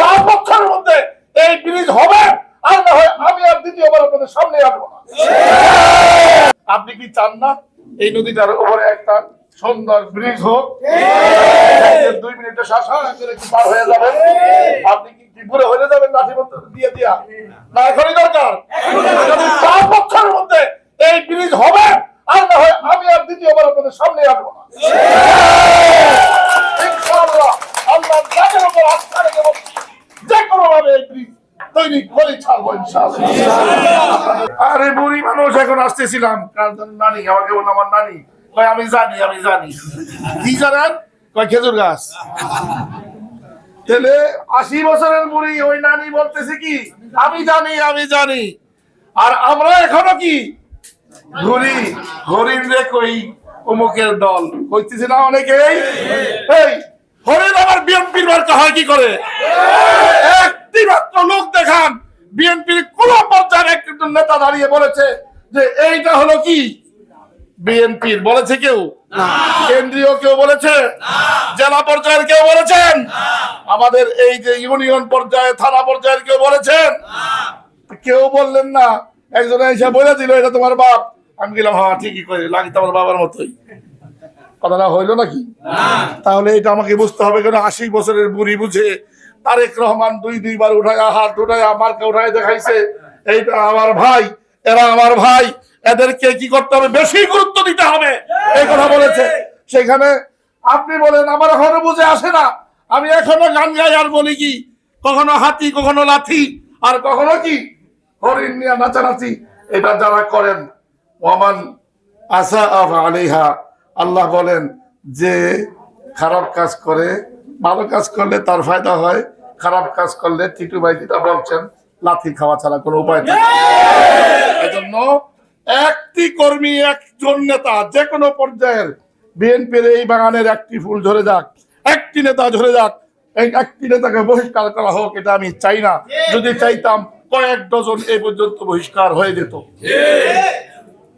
সরকার চার মধ্যে এই ব্রিজ হবে, আর না হয় আমি আর দ্বিতীয়বার আপনাদের সামনে আসব না। আপনি কি চান না এই নদীটার উপরে একটা সুন্দর ব্রিজ হোক? দুই মিনিটে শাসন পার হয়ে যাবেন। আপনি কি ত্রিপুরা হয়ে যাবেন লাঠি দিয়ে দিয়া? না, এখনই দরকার। আরে বুড়ি মানুষ, এখন আসতেছিলাম। নানি, আমাকে বলল আমার নানি। কয়, আমি জানি আমি জানি। কি জানেন? কয়, খেজুর গাছ। তাহলে আশি বছরের বুড়ি, ওই নানি বলতেছে কি, আমি জানি আমি জানি। আর আমরা এখনও কি? ঘুরি হরিণ রে কই অমুকের দল। কইতেছে না অনেকেই? হরিণ আবার বিএনপির মার্কা হয় কি করে? একটি লোক দেখান। বিএনপির কোন পর্যায়ের একজন নেতা দাঁড়িয়ে বলেছে যে এইটা হলো কি? বিএনপির বলেছে কেউ? কেন্দ্রীয় কেউ বলেছে? জেলা পর্যায়ের কেউ বলেছেন? আমাদের এই যে ইউনিয়ন পর্যায়ে থানা পর্যায়ের কেউ বলেছেন? কেউ বললেন না। একজন এসে বলে দিল এটা তোমার বাপ। আমি গেলাম হ্যাঁ ঠিকই করে লাগি তোমার বাবার মতোই। কথাটা হইল নাকি? তাহলে এটা আমাকে বুঝতে হবে কেন? আশি বছরের বুড়ি বুঝে তারেক রহমান দুই দুইবার উঠায়, হাত উঠায় আমারকে উঠায় দেখাইছে। এইটা আমার ভাই, এরা আমার ভাই, এদেরকে কি করতে হবে? বেশি গুরুত্ব দিতে হবে। এই কথা বলেছে। সেখানে আপনি বলেন, আমার এখনও বুঝে আসে না। আমি এখনও গান গাই আর বলি কি? কখনো হাতি, কখনো লাথি আর কখনো কি? হরিণ নিয়ে নাচানাচি। এটা যারা করেন, ওমান আসা আলিহা আল্লাহ বলেন যে খারাপ কাজ করে ভালো কাজ করলে তার ফায়দা হয়, খারাপ কাজ করলে টিটু ভাই যেটা বলছেন, লাথি খাওয়া ছাড়া কোনো উপায় নেই। এজন্য একটি কর্মী, একজন নেতা যে কোনো পর্যায়ের বিএনপির এই বাগানের একটি ফুল ঝরে যাক, একটি নেতা ঝরে যাক, এই একটি নেতাকে বহিষ্কার করা হোক, এটা আমি চাই না। যদি চাইতাম কয়েক ডজন এই পর্যন্ত বহিষ্কার হয়ে যেত।